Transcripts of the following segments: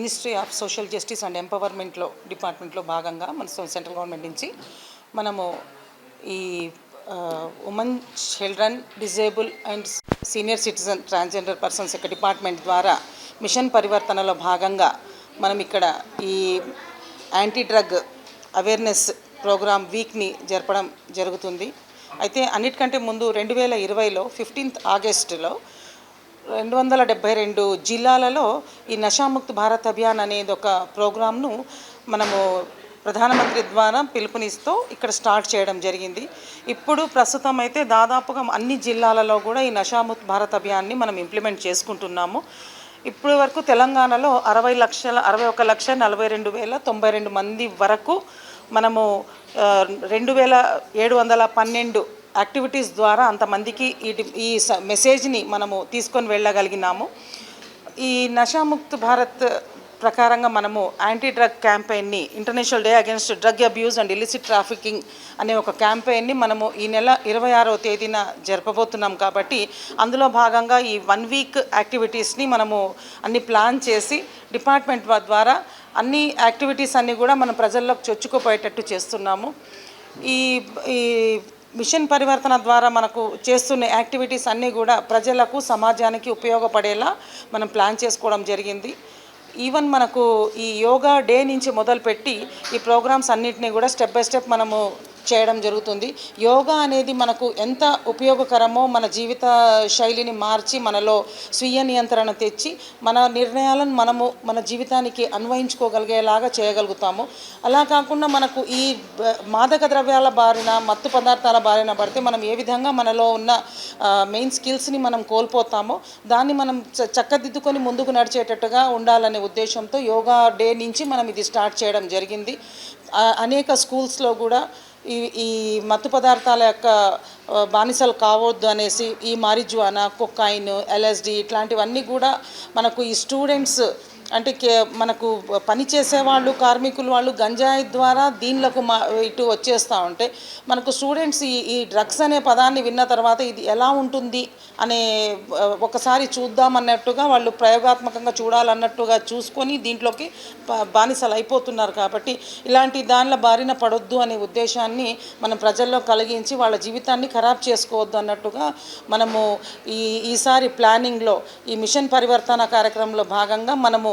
Ministry of social justice and ఎంపవర్మెంట్లో డిపార్ట్మెంట్లో భాగంగా మన సెంట్రల్ గవర్నమెంట్ నుంచి మనము ఈ women children disable and senior citizen transgender persons యొక్క డిపార్ట్మెంట్ ద్వారా మిషన్ పరివర్తనలో భాగంగా మనం ఇక్కడ ఈ యాంటీ డ్రగ్ అవేర్నెస్ ప్రోగ్రామ్ వీక్ని జరపడం జరుగుతుంది. అయితే అన్నిటికంటే ముందు రెండు వేల ఇరవైలో ఫిఫ్టీన్త్ ఆగస్టులో రెండు వందల డెబ్బై రెండు జిల్లాలలో ఈ నషాముక్త్ భారత్ అభియాన్ అనేది ఒక ప్రోగ్రామ్ను మనము ప్రధానమంత్రి ద్వారా పిలుపునిస్తూ ఇక్కడ స్టార్ట్ చేయడం జరిగింది. ఇప్పుడు ప్రస్తుతం అయితే దాదాపుగా అన్ని జిల్లాలలో కూడా ఈ నషాముక్త్ భారత్ అభియాన్ని మనం ఇంప్లిమెంట్ చేసుకుంటున్నాము. ఇప్పటి వరకు తెలంగాణలో అరవై లక్షల అరవై ఒక లక్ష నలభై రెండు వేల తొంభై రెండు మంది వరకు మనము రెండు వేల ఏడు వందల పన్నెండు యాక్టివిటీస్ ద్వారా అంతమందికి ఈ ఈ స- మెసేజ్ని మనము తీసుకొని వెళ్ళగలిగినాము. ఈ నషాముక్త్ భారత్ ప్రకారంగా మనము anti drug campaign international day against drug abuse and illicit trafficking అనే ఒక క్యాంపెయిన్ని మనము ఈ నెల ఇరవై ఆరవ తేదీన జరపబోతున్నాం కాబట్టి అందులో భాగంగా ఈ వన్ వీక్ యాక్టివిటీస్ని మనము అన్ని ప్లాన్ చేసి డిపార్ట్మెంట్ ద్వారా అన్ని యాక్టివిటీస్ అన్నీ కూడా మనం ప్రజల్లోకి చొచ్చుకుపోయేటట్టు చేస్తున్నాము. ఈ ఈ మిషన్ పరివర్తన ద్వారా మనకు చేస్తున్న యాక్టివిటీస్ అన్నీ కూడా ప్రజలకు సమాజానికి ఉపయోగపడేలా మనం ప్లాన్ చేసుకోవడం జరిగింది. ఈవెన్ మనకు ఈ యోగా డే నుంచి మొదలుపెట్టి ఈ ప్రోగ్రామ్స్ అన్నిటినీ కూడా స్టెప్ బై స్టెప్ మనము చేయడం జరుగుతుంది. యోగా అనేది మనకు ఎంత ఉపయోగకరమో మన జీవిత శైలిని మార్చి మనలో స్వీయ నియంత్రణ తెచ్చి మన నిర్ణయాలను మనము మన జీవితానికి అన్వయించుకోగలిగేలాగా చేయగలుగుతాము. అలా కాకుండా మనకు ఈ మాదక ద్రవ్యాల బారిన మత్తు పదార్థాల బారిన పడితే మనం ఏ విధంగా మనలో ఉన్న మెయిన్ స్కిల్స్ని మనం కోల్పోతామో దాన్ని మనం చ- చక్కదిద్దుకొని ముందుకు నడిచేటట్టుగా ఉండాలనే ఉద్దేశంతో యోగా డే నుంచి మనం ఇది స్టార్ట్ చేయడం జరిగింది. అనేక స్కూల్స్లో కూడా ఈ ఈ మత్తు పదార్థాల యొక్క బానిసలు కావద్దు అనేసి ఈ మారిజువానా కొకాయిన్ ఎల్ఎస్డి ఇట్లాంటివన్నీ కూడా మనకు ఈ స్టూడెంట్స్ అంటే కే మనకు పని చేసేవాళ్ళు కార్మికులు వాళ్ళు గంజాయి ద్వారా దీనిలకు మా ఇటు వచ్చేస్తూ ఉంటే మనకు స్టూడెంట్స్ ఈ ఈ డ్రగ్స్ అనే పదాన్ని విన్న తర్వాత ఇది ఎలా ఉంటుంది అనే ఒకసారి చూద్దామన్నట్టుగా వాళ్ళు ప్రయోగాత్మకంగా చూడాలన్నట్టుగా చూసుకొని దీంట్లోకి బానిసలు అయిపోతున్నారు కాబట్టి ఇలాంటి దానిల బారిన పడొద్దు అనే ఉద్దేశాన్ని మనం ప్రజల్లో కలిగించి వాళ్ళ జీవితాన్ని ఖరాబ్ చేసుకోవద్దు అన్నట్టుగా మనము ఈ ఈసారి ప్లానింగ్లో ఈ మిషన్ పరివర్తన కార్యక్రమంలో భాగంగా మనము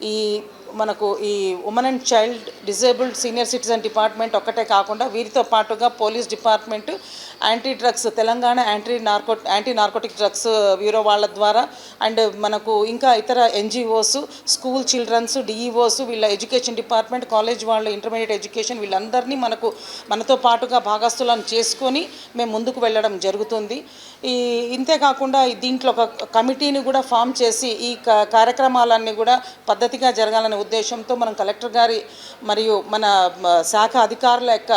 ఈ మనకు ఈ women and child disabled senior citizen department ఒక్కటే కాకుండా వీరితో పాటుగా police department anti drugs Telangana anti narco anti narcotic drugs bureau వాళ్ళ ద్వారా అండ్ మనకు ఇంకా ఇతర ఎన్జిఓస్ స్కూల్ చిల్డ్రన్స్ డిఈఓస్ వీళ్ళ ఎడ్యుకేషన్ డిపార్ట్మెంట్ కాలేజ్ వాళ్ళ ఇంటర్మీడియట్ ఎడ్యుకేషన్ వీళ్ళందరినీ మనకు మనతో పాటుగా భాగస్థులను చేసుకొని మేము ముందుకు వెళ్ళడం జరుగుతుంది. ఈ ఇంతే కాకుండా దీంట్లో ఒక కమిటీని కూడా ఫామ్ చేసి ఈ క- కార్యక్రమాలన్నీ కూడా పద్ధతి పద్ధతిగా జరగాలనే ఉద్దేశంతో మనం కలెక్టర్ గారి మరియు మన శాఖ అధికారుల యొక్క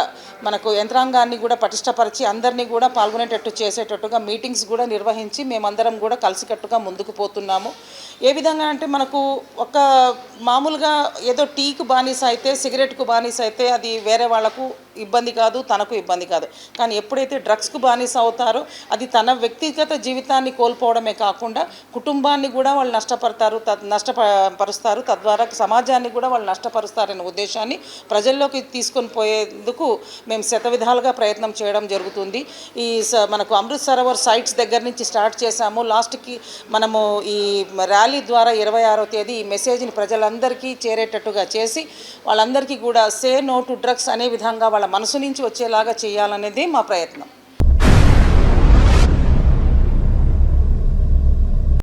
మనకు యంత్రాంగాన్ని కూడా పటిష్టపరిచి అందరినీ కూడా పాల్గొనేటట్టు చేసేటట్టుగా మీటింగ్స్ కూడా నిర్వహించి మేమందరం కూడా కలిసికట్టుగా ముందుకు పోతున్నాము. ఏ విధంగా అంటే మనకు ఒక మామూలుగా ఏదో టీకు బానిస అయితే సిగరెట్కు బానిస అయితే అది వేరే వాళ్ళకు ఇబ్బంది కాదు తనకు ఇబ్బంది కాదు. కానీ ఎప్పుడైతే డ్రగ్స్కు బానిస అవుతారో అది తన వ్యక్తిగత జీవితాన్ని కోల్పోవడమే కాకుండా కుటుంబాన్ని కూడా వాళ్ళు నష్టపడతారు తద్ నష్టపరుస్తారు. తద్వారా సమాజాన్ని కూడా వాళ్ళు నష్టపరుస్తారనే ఉద్దేశాన్ని ప్రజల్లోకి తీసుకొని పోయేందుకు మేము శతవిధాలుగా ప్రయత్నం చేయడం జరుగుతుంది. ఈ స- మనకు అమృత్ సరోవర్ సైట్స్ దగ్గర నుంచి స్టార్ట్ చేశాము. లాస్ట్కి మనము ఈ ర్యాలీ ద్వారా ఇరవై ఆరో తేదీ ఈ మెసేజ్ని ప్రజలందరికీ చేరేటట్టుగా చేసి వాళ్ళందరికీ కూడా సే నో టు డ్రగ్స్ అనే విధంగా వాళ్ళ వాళ్ళ మనసు నుంచి వచ్చేలాగా చేయాలనేది మా ప్రయత్నం.